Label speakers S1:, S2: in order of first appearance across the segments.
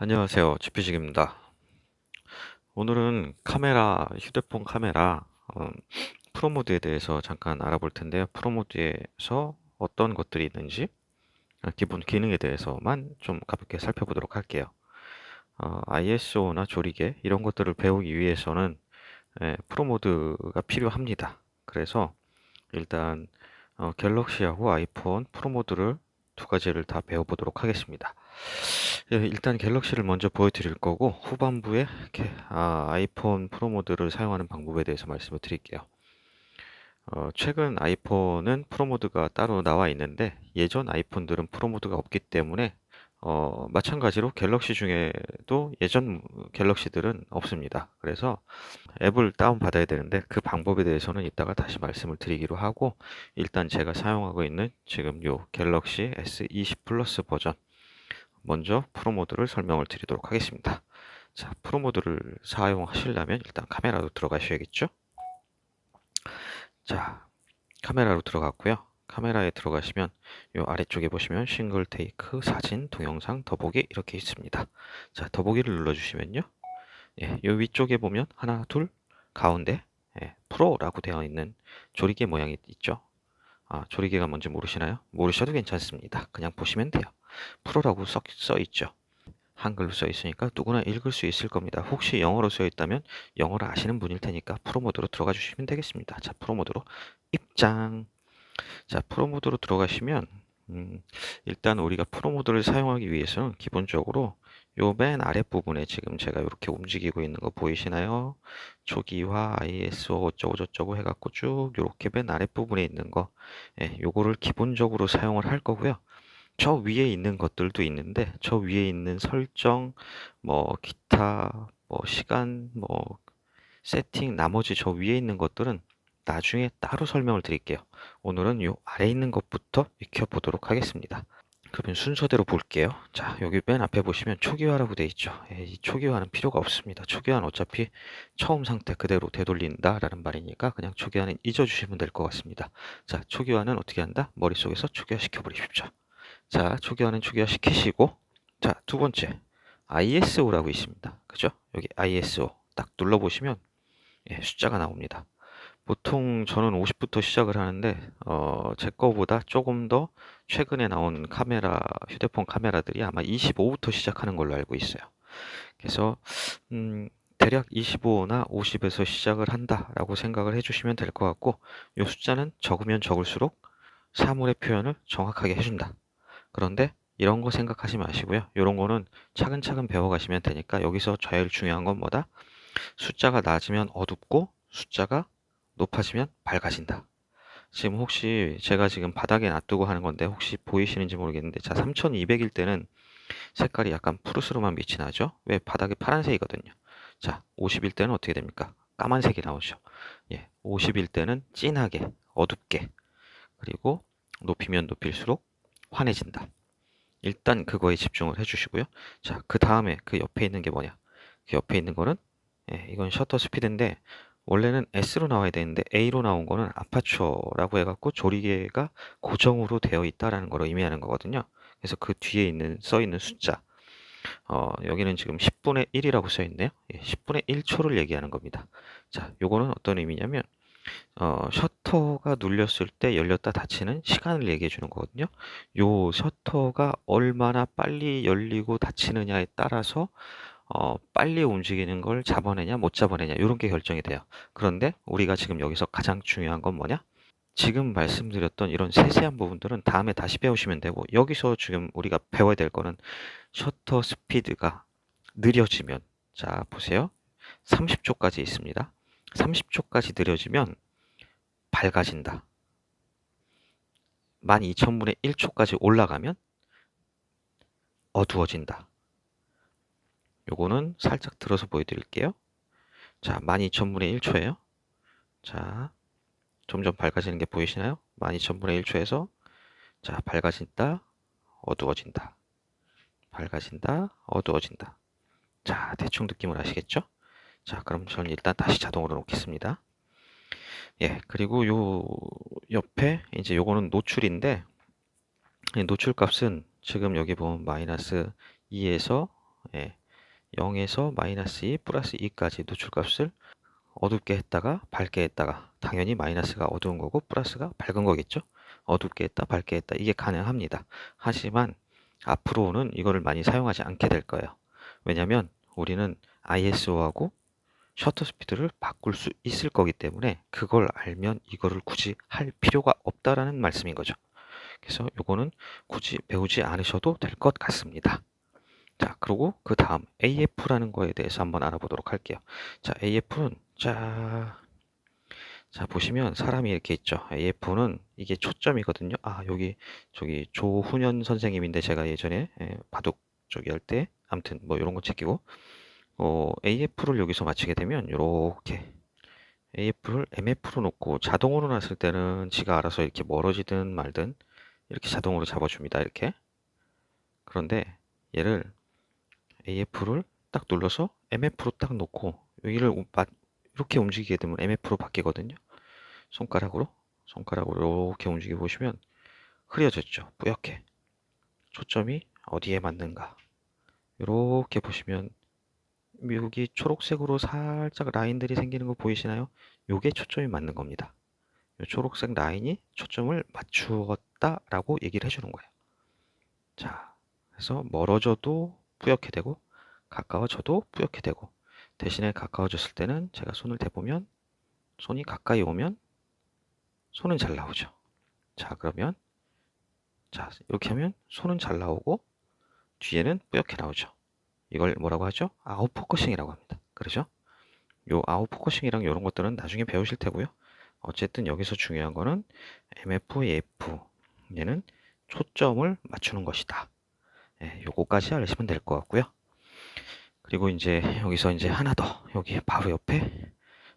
S1: 안녕하세요. 지피식입니다. 오늘은 카메라, 휴대폰 카메라, 음, 프로모드에 대해서 잠깐 알아볼 텐데요. 프로모드에서 어떤 것들이 있는지, 아, 기본 기능에 대해서만 좀 가볍게 살펴보도록 할게요. 어, ISO나 조리개, 이런 것들을 배우기 위해서는 예, 프로모드가 필요합니다. 그래서 일단 어, 갤럭시하고 아이폰 프로모드를 두 가지를 다 배워보도록 하겠습니다. 예, 일단 갤럭시를 먼저 보여드릴 거고 후반부에 이렇게, 아, 아이폰 프로 모드를 사용하는 방법에 대해서 말씀을 드릴게요. 어, 최근 아이폰은 프로 모드가 따로 나와 있는데 예전 아이폰들은 프로 모드가 없기 때문에 어, 마찬가지로 갤럭시 중에도 예전 갤럭시들은 없습니다. 그래서 앱을 다운받아야 되는데 그 방법에 대해서는 이따가 다시 말씀을 드리기로 하고 일단 제가 사용하고 있는 지금 요 갤럭시 S20 플러스 버전 먼저 프로 모드를 설명을 드리도록 하겠습니다. 자, 프로 모드를 사용하시려면 일단 카메라로 들어가셔야겠죠? 자, 카메라로 들어갔고요. 카메라에 들어가시면 요 아래쪽에 보시면 싱글 테이크, 사진, 동영상, 더보기 이렇게 있습니다. 자, 더보기를 눌러주시면요. 예, 요 위쪽에 보면 하나, 둘, 가운데 예, 프로라고 되어 있는 조리개 모양이 있죠. 아, 조리개가 뭔지 모르시나요? 모르셔도 괜찮습니다. 그냥 보시면 돼요. 프로라고 써, 써 있죠. 한글로 써 있으니까 누구나 읽을 수 있을 겁니다. 혹시 영어로 써 있다면 영어를 아시는 분일 테니까 프로 모드로 들어가 주시면 되겠습니다. 자, 프로 모드로 입장. 자, 프로 모드로 들어가시면 음, 일단 우리가 프로 모드를 사용하기 위해서는 기본적으로 요 맨 아랫부분에 지금 제가 이렇게 움직이고 있는 거 보이시나요? 초기화, ISO 어쩌고 저쩌고 해갖고 쭉 요렇게 맨 아랫부분에 있는 거 예, 요거를 기본적으로 사용을 할 거고요. 저 위에 있는 것들도 있는데 저 위에 있는 설정, 뭐 기타, 뭐 시간, 뭐 세팅, 나머지 저 위에 있는 것들은 나중에 따로 설명을 드릴게요. 오늘은 요 아래 있는 것부터 익혀보도록 하겠습니다. 그러면 순서대로 볼게요. 자, 여기 맨 앞에 보시면 초기화라고 돼 있죠. 예, 이 초기화는 필요가 없습니다. 초기화는 어차피 처음 상태 그대로 되돌린다라는 말이니까 그냥 초기화는 잊어주시면 될 것 같습니다. 자, 초기화는 어떻게 한다? 머릿속에서 초기화 시켜 버리십시오. 자, 초기화는 초기화 시키시고, 자, 두 번째, ISO라고 있습니다. 그죠? 여기 ISO 딱 눌러 보시면, 예, 숫자가 나옵니다. 보통 저는 50부터 시작을 하는데, 어, 제 거보다 조금 더 최근에 나온 카메라, 휴대폰 카메라들이 아마 25부터 시작하는 걸로 알고 있어요. 그래서, 음, 대략 25나 50에서 시작을 한다라고 생각을 해주시면 될 것 같고, 이 숫자는 적으면 적을수록 사물의 표현을 정확하게 해준다. 그런데 이런 거 생각하지 마시고요. 이런 거는 차근차근 배워가시면 되니까 여기서 제일 중요한 건 뭐다? 숫자가 낮으면 어둡고 숫자가 높아지면 밝아진다. 지금 혹시 제가 지금 바닥에 놔두고 하는 건데 혹시 보이시는지 모르겠는데 자 3200일 때는 색깔이 약간 푸르스름한 빛이 나죠? 왜 바닥이 파란색이거든요. 자 50일 때는 어떻게 됩니까? 까만색이 나오죠. 예, 50일 때는 진하게 어둡게 그리고 높이면 높일수록 환해진다. 일단 그거에 집중을 해주시고요. 자, 그 다음에 그 옆에 있는 게 뭐냐? 그 옆에 있는 거는 예, 이건 셔터 스피드인데 원래는 S로 나와야 되는데 A로 나온 거는 아파추어라고 해갖고 조리개가 고정으로 되어 있다라는 걸 의미하는 거거든요. 그래서 그 뒤에 있는 써 있는 숫자 어, 여기는 지금 10분의 1이라고 써 있네요. 예, 10분의 1초를 얘기하는 겁니다. 자, 요거는 어떤 의미냐면 어, 셔 터가 눌렸을 때 열렸다 닫히는 시간을 얘기해 주는 거거든요. 요 셔터가 얼마나 빨리 열리고 닫히느냐에 따라서 어, 빨리 움직이는 걸 잡아내냐 못 잡아내냐 이런 게 결정이 돼요. 그런데 우리가 지금 여기서 가장 중요한 건 뭐냐? 지금 말씀드렸던 이런 세세한 부분들은 다음에 다시 배우시면 되고 여기서 지금 우리가 배워야 될 거는 셔터 스피드가 느려지면 자 보세요. 30초까지 있습니다. 30초까지 느려지면 밝아진다. 12,000분의 1초까지 올라가면 어두워진다. 요거는 살짝 들어서 보여드릴게요. 자, 12,000분의 1초예요. 자, 점점 밝아지는 게 보이시나요? 12,000분의 1초에서 자, 밝아진다, 어두워진다. 밝아진다, 어두워진다. 자, 대충 느낌을 아시겠죠? 자, 그럼 저는 일단 다시 자동으로 놓겠습니다. 예, 그리고 요 옆에 이제 요거는 노출인데 이 노출 값은 지금 여기 보면 마이너스 2에서 예, 0에서 마이너스 2 플러스 2까지 노출 값을 어둡게 했다가 밝게 했다가 당연히 마이너스가 어두운 거고 플러스가 밝은 거겠죠. 어둡게 했다 밝게 했다 이게 가능합니다. 하지만 앞으로는 이거를 많이 사용하지 않게 될 거예요. 왜냐면 우리는 ISO하고 셔터 스피드를 바꿀 수 있을 거기 때문에 그걸 알면 이거를 굳이 할 필요가 없다라는 말씀인 거죠. 그래서 요거는 굳이 배우지 않으셔도 될 것 같습니다. 자, 그리고 그 다음 AF라는 거에 대해서 한번 알아보도록 할게요. 자, AF는 자, 자 보시면 사람이 이렇게 있죠. AF는 이게 초점이거든요. 아, 여기 저기 조훈현 선생님인데 제가 예전에 예, 바둑 저기 할 때 아무튼 뭐 이런 거 챙기고 어, AF를 여기서 맞추게 되면 이렇게 AF를 MF로 놓고 자동으로 놨을 때는 지가 알아서 이렇게 멀어지든 말든 이렇게 자동으로 잡아줍니다. 이렇게. 그런데 얘를 AF를 딱 눌러서 MF로 딱 놓고 여기를 이렇게 움직이게 되면 MF로 바뀌거든요. 손가락으로 손가락으로 이렇게 움직여 보시면 흐려졌죠. 뿌옇게. 초점이 어디에 맞는가. 이렇게 보시면 여기 초록색으로 살짝 라인들이 생기는 거 보이시나요? 요게 초점이 맞는 겁니다. 요 초록색 라인이 초점을 맞추었다 라고 얘기를 해주는 거예요. 자, 그래서 멀어져도 뿌옇게 되고 가까워져도 뿌옇게 되고 대신에 가까워졌을 때는 제가 손을 대보면 손이 가까이 오면 손은 잘 나오죠. 자, 그러면 자, 이렇게 하면 손은 잘 나오고 뒤에는 뿌옇게 나오죠. 이걸 뭐라고 하죠? 아웃 포커싱이라고 합니다. 그러죠? 요 아웃 포커싱이랑 이런 것들은 나중에 배우실 테고요. 어쨌든 여기서 중요한 거는 MF, EF 얘는 초점을 맞추는 것이다. 예, 요거까지 알으시면 될 것 같고요. 그리고 이제 여기서 이제 하나 더 여기 바로 옆에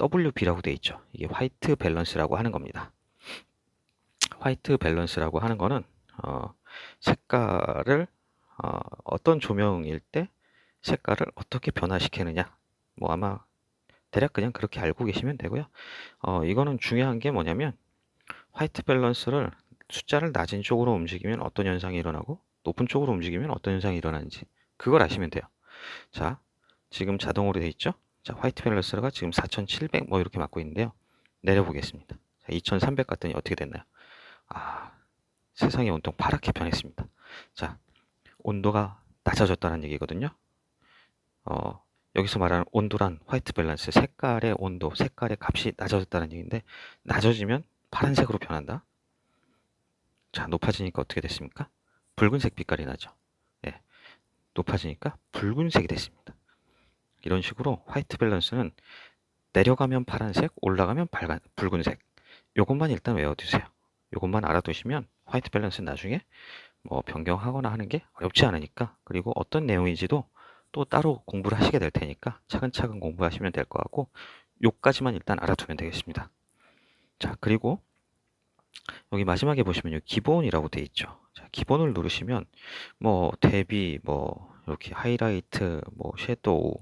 S1: WB라고 돼 있죠. 이게 화이트 밸런스라고 하는 겁니다. 화이트 밸런스라고 하는 거는 어, 색깔을 어, 어떤 조명일 때 색깔을 어떻게 변화시키느냐. 뭐 아마 대략 그냥 그렇게 알고 계시면 되고요. 어, 이거는 중요한 게 뭐냐면 화이트 밸런스를 숫자를 낮은 쪽으로 움직이면 어떤 현상이 일어나고 높은 쪽으로 움직이면 어떤 현상이 일어나는지 그걸 아시면 돼요. 자, 지금 자동으로 돼 있죠? 자, 화이트 밸런스가 지금 4700 뭐 이렇게 맞고 있는데요. 내려보겠습니다. 자, 2300 갔더니 어떻게 됐나요? 아, 세상의 온통 파랗게 변했습니다. 자, 온도가 낮아졌다는 얘기거든요. 어, 여기서 말하는 온도란 화이트 밸런스, 색깔의 온도, 색깔의 값이 낮아졌다는 얘기인데 낮아지면 파란색으로 변한다. 자, 높아지니까 어떻게 됐습니까? 붉은색 빛깔이 나죠. 예. 높아지니까 붉은색이 됐습니다. 이런 식으로 화이트 밸런스는 내려가면 파란색, 올라가면 빨간, 붉은색. 요것만 일단 외워두세요. 요것만 알아두시면 화이트 밸런스 나중에 뭐 변경하거나 하는 게 어렵지 않으니까 그리고 어떤 내용인지도 또 따로 공부를 하시게 될 테니까 차근차근 공부하시면 될 것 같고 요까지만 일단 알아두면 되겠습니다. 자, 그리고 여기 마지막에 보시면 여기 기본이라고 돼 있죠. 자, 기본을 누르시면 뭐 대비 뭐 이렇게 하이라이트 뭐 섀도우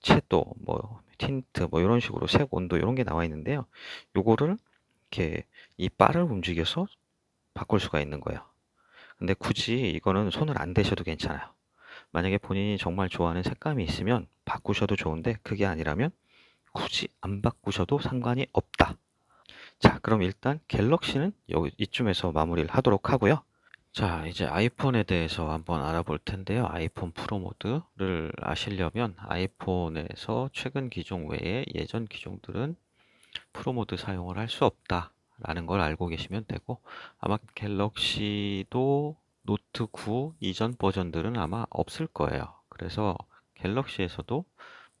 S1: 채도 뭐 틴트 뭐 이런 식으로 색 온도 이런 게 나와 있는데요. 요거를 이렇게 이 바를 움직여서 바꿀 수가 있는 거예요. 근데 굳이 이거는 손을 안 대셔도 괜찮아요. 만약에 본인이 정말 좋아하는 색감이 있으면 바꾸셔도 좋은데 그게 아니라면 굳이 안 바꾸셔도 상관이 없다. 자, 그럼 일단 갤럭시는 여기 이쯤에서 마무리를 하도록 하고요. 자, 이제 아이폰에 대해서 한번 알아볼 텐데요. 아이폰 프로 모드를 아시려면 아이폰에서 최근 기종 외에 예전 기종들은 프로 모드 사용을 할 수 없다라는 걸 알고 계시면 되고 아마 갤럭시도 노트 9 이전 버전들은 아마 없을 거예요. 그래서 갤럭시에서도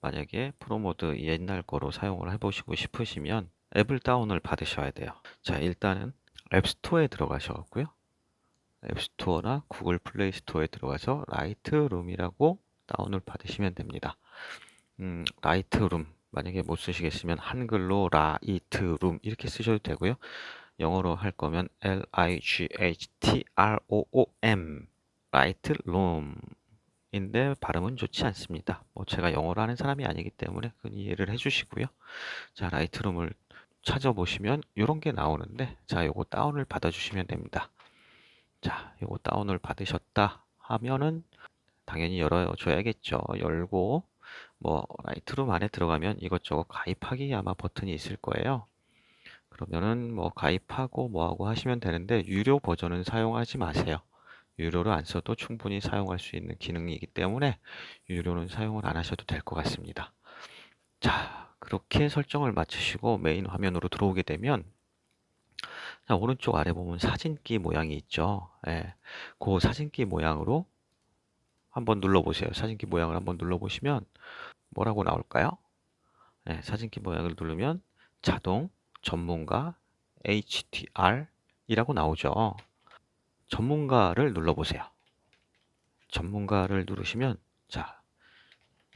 S1: 만약에 프로 모드 옛날 거로 사용을 해보시고 싶으시면 앱을 다운을 받으셔야 돼요. 자, 일단은 앱스토어에 들어가셔갖고요. 앱스토어나 구글 플레이 스토어에 들어가서 라이트룸이라고 다운을 받으시면 됩니다. 음, 라이트룸 만약에 못 쓰시겠으면 한글로 라이트룸 이렇게 쓰셔도 되고요. 영어로 할 거면 L I G H T R O O M 라이트룸인데 발음은 좋지 않습니다. 뭐 제가 영어를 하는 사람이 아니기 때문에 그 이해를 해주시고요. 자, 라이트 룸을 찾아보시면 이런 게 나오는데 자, 요거 다운을 받아주시면 됩니다. 자, 요거 다운을 받으셨다 하면은 당연히 열어줘야겠죠. 열고 뭐 라이트룸 안에 들어가면 이것저것 가입하기 아마 버튼이 있을 거예요. 그러면은 뭐 가입하고 뭐하고 하시면 되는데 유료 버전은 사용하지 마세요. 유료를 안 써도 충분히 사용할 수 있는 기능이기 때문에 유료는 사용을 안 하셔도 될 것 같습니다. 자, 그렇게 설정을 마치시고 메인 화면으로 들어오게 되면 자, 오른쪽 아래 보면 사진기 모양이 있죠. 예, 그 사진기 모양으로 한번 눌러보세요. 사진기 모양을 한번 눌러보시면 뭐라고 나올까요? 예, 사진기 모양을 누르면 자동 전문가 HDR이라고 나오죠. 전문가를 눌러보세요. 전문가를 누르시면 자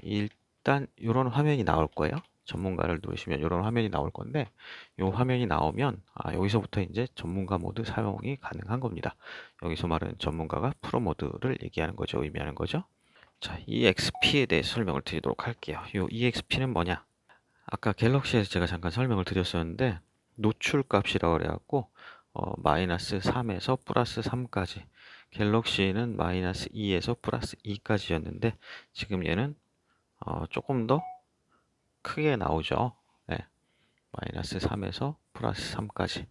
S1: 일단 이런 화면이 나올 거예요. 전문가를 누르시면 이런 화면이 나올 건데 이 화면이 나오면 아, 여기서부터 이제 전문가 모드 사용이 가능한 겁니다. 여기서 말하는 전문가가 프로 모드를 얘기하는 거죠. 의미하는 거죠. 자, EXP에 대해서 설명을 드리도록 할게요. 이 EXP는 뭐냐? 아까 갤럭시에서 제가 잠깐 설명을 드렸었는데 노출 값이라고 그래갖고 어, 마이너스 3에서 플러스 3까지 갤럭시는 마이너스 2에서 플러스 2까지였는데 지금 얘는 어, 조금 더 크게 나오죠. 네. 마이너스 3에서 플러스 3까지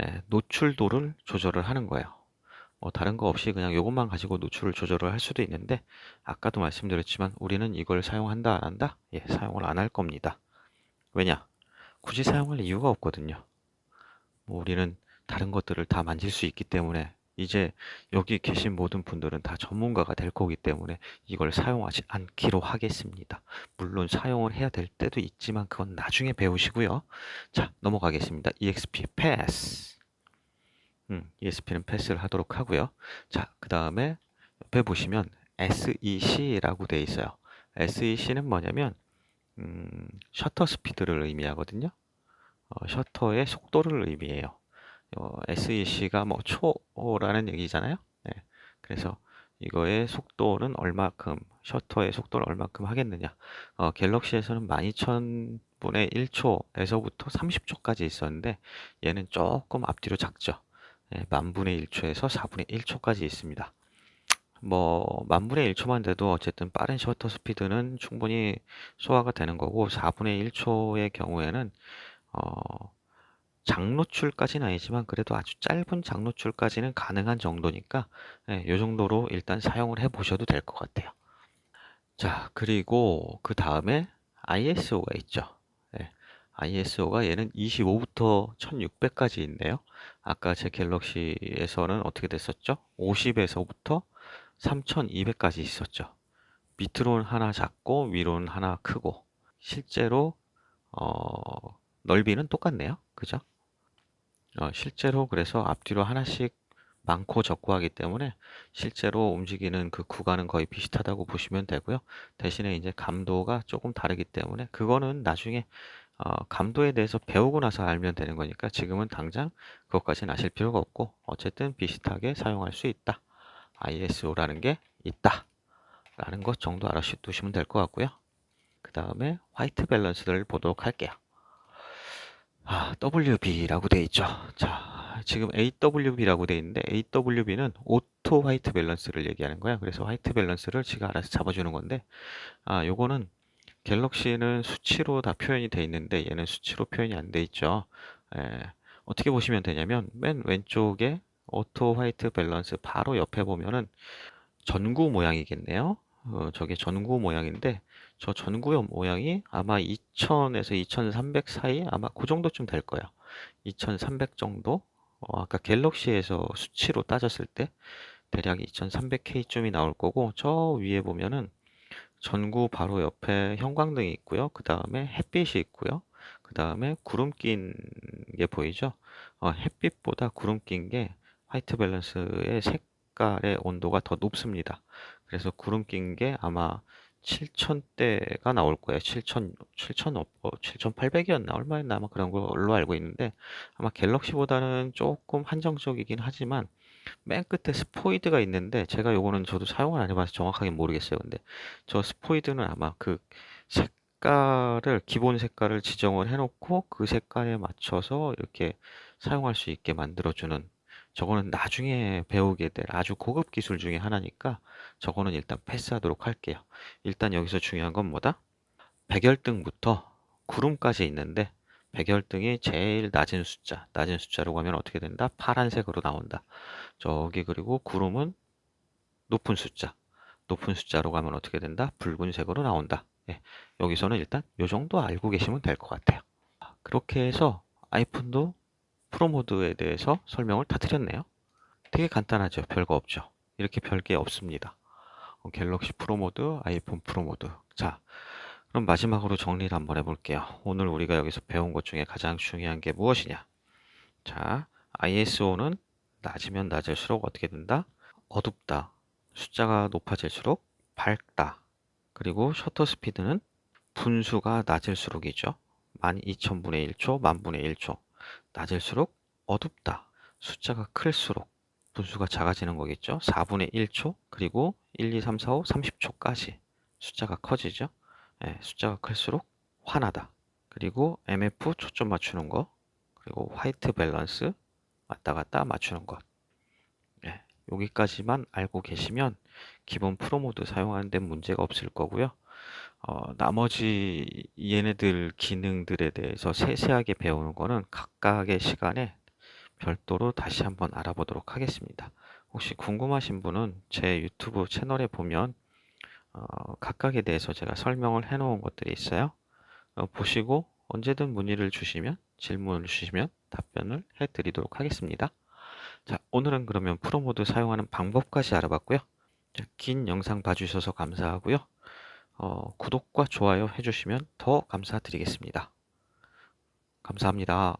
S1: 네, 노출도를 조절을 하는 거예요. 뭐 다른 거 없이 그냥 이것만 가지고 노출을 조절을 할 수도 있는데 아까도 말씀드렸지만 우리는 이걸 사용한다 안 한다? 예, 사용을 안 할 겁니다. 왜냐? 굳이 사용할 이유가 없거든요. 뭐 우리는 다른 것들을 다 만질 수 있기 때문에 이제 여기 계신 모든 분들은 다 전문가가 될 거기 때문에 이걸 사용하지 않기로 하겠습니다. 물론 사용을 해야 될 때도 있지만 그건 나중에 배우시고요. 자, 넘어가겠습니다. EXP 패스. 음, ESP는 패스를 하도록 하고요. 자, 그 다음에 옆에 보시면 SEC라고 되어 있어요. SEC는 뭐냐면 음, 셔터 스피드를 의미하거든요. 어, 셔터의 속도를 의미해요. 어, SEC가 뭐 초라는 얘기잖아요. 네. 그래서 이거의 속도는 얼마큼, 셔터의 속도를 얼마큼 하겠느냐. 어, 갤럭시에서는 12,000분의 1초에서부터 30초까지 있었는데 얘는 조금 앞뒤로 작죠. 네, 만분의 1초에서 4분의 1초까지 있습니다. 뭐 만분의 1 초만 돼도 어쨌든 빠른 셔터 스피드는 충분히 소화가 되는 거고 4분의 1 초의 경우에는 어, 장노출까지는 아니지만 그래도 아주 짧은 장노출까지는 가능한 정도니까 예, 이 정도로 일단 사용을 해 보셔도 될 것 같아요. 자, 그리고 그 다음에 ISO가 있죠. 예, ISO가 얘는 25부터 1600까지 있네요. 아까 제 갤럭시에서는 어떻게 됐었죠? 50에서부터 3200까지 있었죠. 밑으로는 하나 작고 위로는 하나 크고 실제로 어, 넓이는 똑같네요. 그죠? 어, 실제로 그래서 앞뒤로 하나씩 많고 적고 하기 때문에 실제로 움직이는 그 구간은 거의 비슷하다고 보시면 되고요. 대신에 이제 감도가 조금 다르기 때문에 그거는 나중에 어, 감도에 대해서 배우고 나서 알면 되는 거니까 지금은 당장 그것까지는 아실 필요가 없고 어쨌든 비슷하게 사용할 수 있다. ISO라는 게 있다. 라는 것 정도 알아두시면 될 것 같고요. 그 다음에 화이트 밸런스를 보도록 할게요. 아, WB라고 돼 있죠. 자, 지금 AWB라고 돼 있는데 AWB는 오토 화이트 밸런스를 얘기하는 거야. 그래서 화이트 밸런스를 지가 알아서 잡아주는 건데, 아, 요거는 갤럭시는 수치로 다 표현이 돼 있는데 얘는 수치로 표현이 안 돼 있죠. 에, 어떻게 보시면 되냐면 맨 왼쪽에 오토 화이트 밸런스 바로 옆에 보면은 전구 모양이겠네요. 어, 저게 전구 모양인데 저 전구의 모양이 아마 2000에서 2300 사이 아마 그 정도쯤 될 거예요. 2300 정도? 어, 아까 갤럭시에서 수치로 따졌을 때 대략 2300K쯤이 나올 거고 저 위에 보면은 전구 바로 옆에 형광등이 있고요. 그 다음에 햇빛이 있고요. 그 다음에 구름 낀 게 보이죠? 어, 햇빛보다 구름 낀 게 화이트 밸런스의 색깔의 온도가 더 높습니다. 그래서 구름 낀 게 아마 7,000대가 나올 거예요. 7,000, 7,000, 어, 7,800이었나? 얼마였나? 아마 그런 걸로 알고 있는데, 아마 갤럭시보다는 조금 한정적이긴 하지만, 맨 끝에 스포이드가 있는데, 제가 요거는 저도 사용을 안 해봐서 정확하게 모르겠어요. 근데, 저 스포이드는 아마 그 색깔을, 기본 색깔을 지정을 해놓고, 그 색깔에 맞춰서 이렇게 사용할 수 있게 만들어주는 저거는 나중에 배우게 될 아주 고급 기술 중에 하나니까 저거는 일단 패스하도록 할게요. 일단 여기서 중요한 건 뭐다? 백열등부터 구름까지 있는데 백열등이 제일 낮은 숫자, 낮은 숫자로 가면 어떻게 된다? 파란색으로 나온다. 저기 그리고 구름은 높은 숫자, 높은 숫자로 가면 어떻게 된다? 붉은색으로 나온다. 예, 여기서는 일단 요 정도 알고 계시면 될 것 같아요. 그렇게 해서 아이폰도 프로 모드에 대해서 설명을 다 드렸네요. 되게 간단하죠. 별거 없죠. 이렇게 별게 없습니다. 어, 갤럭시 프로 모드, 아이폰 프로 모드. 자, 그럼 마지막으로 정리를 한번 해볼게요. 오늘 우리가 여기서 배운 것 중에 가장 중요한 게 무엇이냐? 자, ISO는 낮으면 낮을수록 어떻게 된다? 어둡다. 숫자가 높아질수록 밝다. 그리고 셔터 스피드는 분수가 낮을수록이죠. 12,000분의 1초, 만분의 1초. 낮을수록 어둡다. 숫자가 클수록 분수가 작아지는 거겠죠. 4분의 1초, 그리고 1, 2, 3, 4, 5, 30초까지 숫자가 커지죠. 예, 숫자가 클수록 환하다. 그리고 MF 초점 맞추는 거, 그리고 화이트 밸런스 왔다 갔다 맞추는 것. 예, 여기까지만 알고 계시면 기본 프로 모드 사용하는 데 문제가 없을 거고요. 어, 나머지 얘네들 기능들에 대해서 세세하게 배우는 거는 각각의 시간에 별도로 다시 한번 알아보도록 하겠습니다. 혹시 궁금하신 분은 제 유튜브 채널에 보면 어, 각각에 대해서 제가 설명을 해 놓은 것들이 있어요. 어, 보시고 언제든 문의를 주시면 질문을 주시면 답변을 해 드리도록 하겠습니다. 자, 오늘은 그러면 프로모드 사용하는 방법까지 알아봤고요. 자, 긴 영상 봐주셔서 감사하고요. 어, 구독과 좋아요 해주시면 더 감사드리겠습니다. 감사합니다.